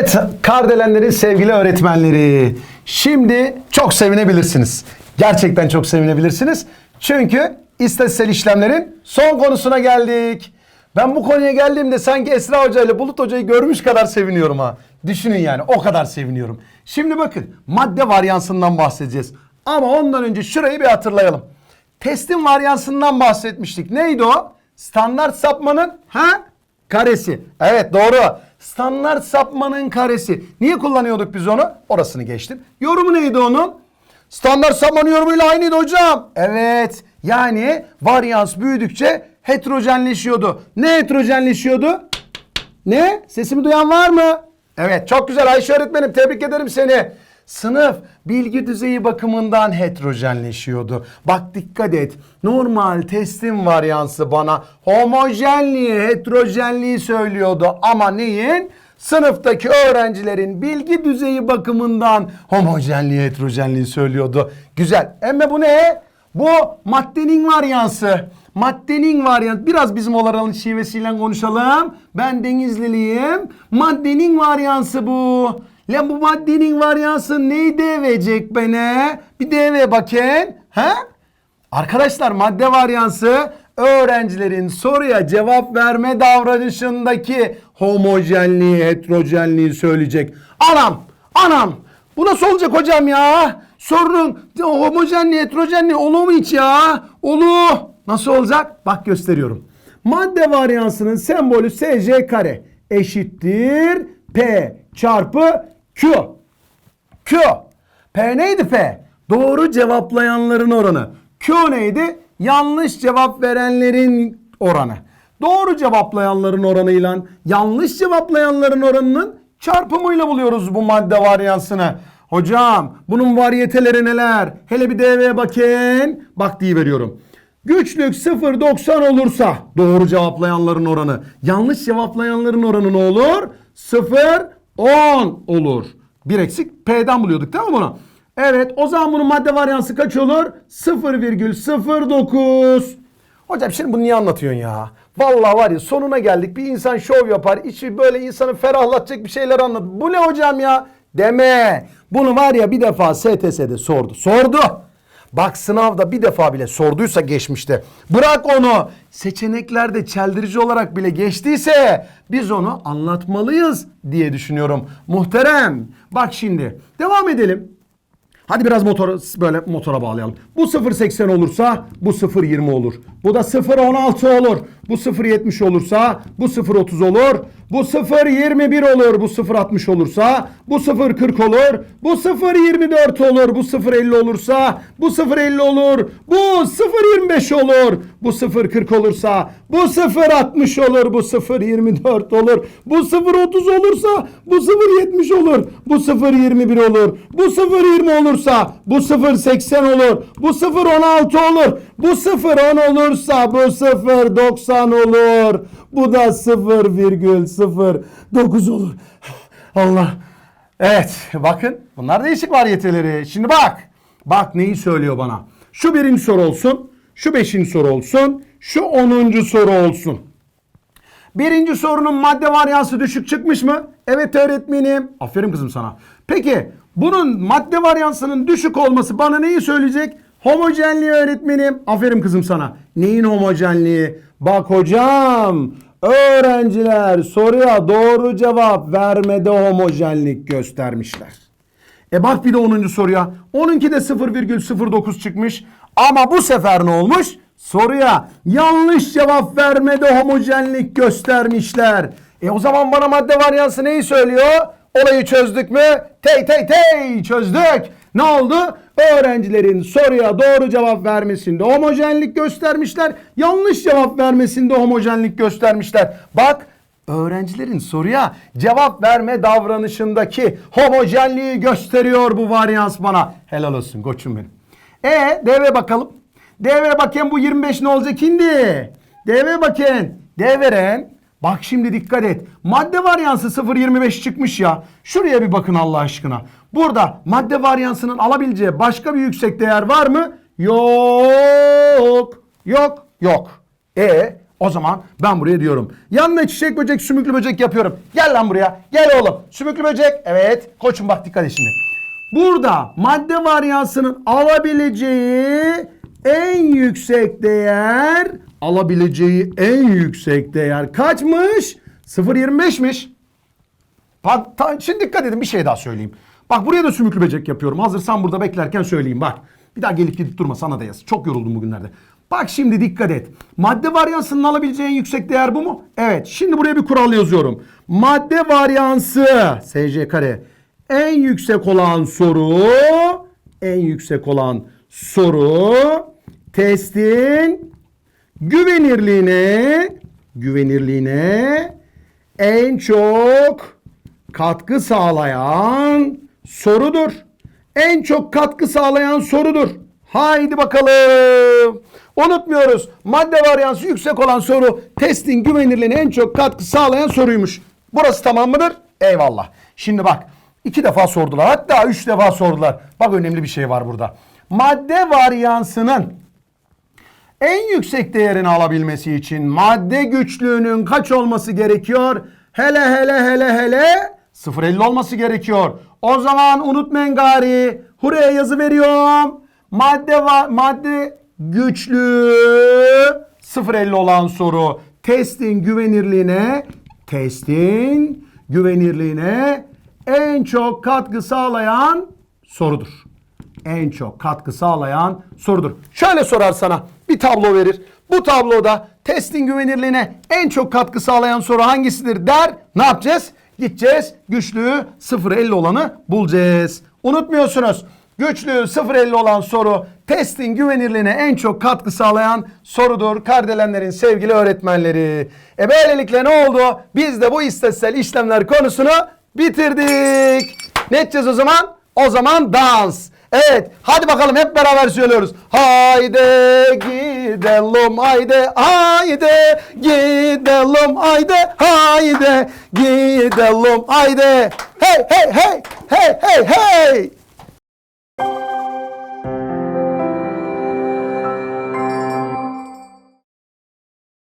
Evet Kardelenlerin sevgili öğretmenleri. Şimdi çok sevinebilirsiniz. Gerçekten çok sevinebilirsiniz. Çünkü istatistiksel işlemlerin son konusuna geldik. Ben bu konuya geldiğimde sanki Esra Hoca ile Bulut Hoca'yı görmüş kadar seviniyorum ha. Düşünün yani o kadar seviniyorum. Şimdi bakın madde varyansından bahsedeceğiz. Ama ondan önce şurayı bir hatırlayalım. Testin varyansından bahsetmiştik. Neydi o? Standart sapmanın ha? Karesi. Evet doğru. Standart sapmanın karesi. Niye kullanıyorduk biz onu? Orasını geçtim. Yorumu neydi onun? Standart sapmanın yorumuyla aynıydı hocam. Evet. Yani varyans büyüdükçe heterojenleşiyordu. Ne heterojenleşiyordu? Ne? Sesimi duyan var mı? Evet çok güzel Ayşe öğretmenim tebrik ederim seni. Sınıf bilgi düzeyi bakımından heterojenleşiyordu. Bak dikkat et. Normal testin varyansı bana homojenliği, heterojenliği söylüyordu. Ama neyin? Sınıftaki öğrencilerin bilgi düzeyi bakımından homojenliği, heterojenliği söylüyordu. Güzel. Emme bu ne? Bu maddenin varyansı. Maddenin varyansı. Biraz bizim oranın şivesiyle konuşalım. Ben Denizliliyim. Maddenin varyansı bu. Lan bu maddenin varyansı neyi devecek bana? Bir deve bakın. Ha? Arkadaşlar madde varyansı öğrencilerin soruya cevap verme davranışındaki homojenliği, heterojenliği söyleyecek. Anam, anam. Bu nasıl olacak hocam ya? Sorunun homojenliği, heterojenliği olur mu hiç ya? Olur. Nasıl olacak? Bak gösteriyorum. Madde varyansının sembolü SC kare eşittir P çarpı Q. Q. P neydi P? Doğru cevaplayanların oranı. Q neydi? Yanlış cevap verenlerin oranı. Doğru cevaplayanların oranıyla yanlış cevaplayanların oranının çarpımıyla buluyoruz bu madde varyansını. Hocam bunun varyeteleri neler? Hele bir DV bakın. Bak diye veriyorum. Güçlük 0.90 olursa doğru cevaplayanların oranı. Yanlış cevaplayanların oranı ne olur? 0.10 olur. Bir eksik P'den buluyorduk değil mi bunu? Evet o zaman bunun madde varyansı kaç olur? 0,09. Hocam şimdi bunu niye anlatıyorsun ya? Vallahi var ya sonuna geldik. Bir insan şov yapar. içi böyle insanı ferahlatacak bir şeyler anlat. Bu ne hocam ya? Deme. Bunu var ya bir defa STS'de sordu. Sordu. Bak sınavda bir defa bile sorduysa geçmişte. Bırak onu. Seçeneklerde çeldirici olarak bile geçtiyse biz onu anlatmalıyız diye düşünüyorum. Muhterem. Bak şimdi devam edelim. Hadi biraz motoru böyle motora bağlayalım. Bu 0.80 olursa bu 0.20 olur. Bu da 0.16 olur. Bu 0.70 olursa bu 0.30 olur. Bu 0.21 olur. Bu 0.60 olursa bu 0.40 olur. Bu 0.24 olur. Bu 0.50 olursa bu 0.50 olur. Bu 0.25 olur. Bu 0.40 olursa bu 0.60 olur. Bu 0.24 olur. Bu 0.30 olursa bu 0.70 olur. Bu 0.21 olur. Bu 0.20 olursa bu 0.80 olur. Bu 0.16 olur. Bu 0.10 olursa bu 0.90 olur. Bu da 0,09 olur. Allah. Evet bakın bunlar değişik varyeteleri. Şimdi bak. Bak neyi söylüyor bana. Şu birinci soru olsun. Şu beşinci soru olsun. Şu onuncu soru olsun. Birinci sorunun madde varyansı düşük çıkmış mı? Evet öğretmenim. Aferin kızım sana. Peki bunun madde varyansının düşük olması bana neyi söyleyecek? Homojenliği öğretmenim. Aferin kızım sana. Neyin homojenliği? Bak hocam öğrenciler soruya doğru cevap vermede homojenlik göstermişler. E bak bir de 10. soruya. Onunki de 0,09 çıkmış. Ama bu sefer ne olmuş? Soruya yanlış cevap vermede homojenlik göstermişler. E o zaman bana madde varyansı neyi söylüyor? Olayı çözdük mü? Tey tey tey çözdük. Ne oldu? Öğrencilerin soruya doğru cevap vermesinde homojenlik göstermişler. Yanlış cevap vermesinde homojenlik göstermişler. Bak öğrencilerin soruya cevap verme davranışındaki homojenliği gösteriyor bu varyans bana. Helal olsun koçum benim. E DV bakalım. DV bakın bu 25 ne olacak şimdi? DV bakın. D veren Bak şimdi dikkat et. Madde varyansı 0.25 çıkmış ya. Şuraya bir bakın Allah aşkına. Burada madde varyansının alabileceği başka bir yüksek değer var mı? Yok. Yok. Yok. E O zaman ben buraya diyorum. Yanına çiçek böcek, sümüklü böcek yapıyorum. Gel lan buraya. Gel oğlum. Sümüklü böcek. Evet. Koçum bak dikkat et şimdi. Burada madde varyansının alabileceği en yüksek değer alabileceği en yüksek değer kaçmış? 0.25'miş. Bak, ta- şimdi dikkat edin bir şey daha söyleyeyim. Bak buraya da sümüklü böcek yapıyorum. Hazırsan burada beklerken söyleyeyim bak. Bir daha gelip gidip durma sana da yaz. Çok yoruldum bugünlerde. Bak şimdi dikkat et. Madde varyansının alabileceği en yüksek değer bu mu? Evet. Şimdi buraya bir kural yazıyorum. Madde varyansı SC kare en yüksek olan soru en yüksek olan soru testin güvenirliğine güvenirliğine en çok katkı sağlayan sorudur. En çok katkı sağlayan sorudur. Haydi bakalım. Unutmuyoruz. Madde varyansı yüksek olan soru testin güvenirliğine en çok katkı sağlayan soruymuş. Burası tamam mıdır? Eyvallah. Şimdi bak iki defa sordular. Hatta üç defa sordular. Bak önemli bir şey var burada. Madde varyansının en yüksek değerini alabilmesi için madde güçlüğünün kaç olması gerekiyor? Hele hele hele hele 0.50 olması gerekiyor. O zaman unutmayın gari. Buraya yazı veriyorum. Madde va- madde güçlüğü 0.50 olan soru. Testin güvenirliğine testin güvenirliğine en çok katkı sağlayan sorudur en çok katkı sağlayan sorudur. Şöyle sorar sana bir tablo verir. Bu tabloda testin güvenirliğine en çok katkı sağlayan soru hangisidir der. Ne yapacağız? Gideceğiz güçlüğü 0.50 olanı bulacağız. Unutmuyorsunuz. Güçlüğü 0.50 olan soru testin güvenirliğine en çok katkı sağlayan sorudur. Kardelenlerin sevgili öğretmenleri. E böylelikle ne oldu? Biz de bu istatistiksel işlemler konusunu bitirdik. Ne edeceğiz o zaman? O zaman dans. Evet hadi bakalım hep beraber söylüyoruz. Haydi gidelim haydi haydi gidelim haydi haydi gidelim haydi. Hey hey hey hey hey hey.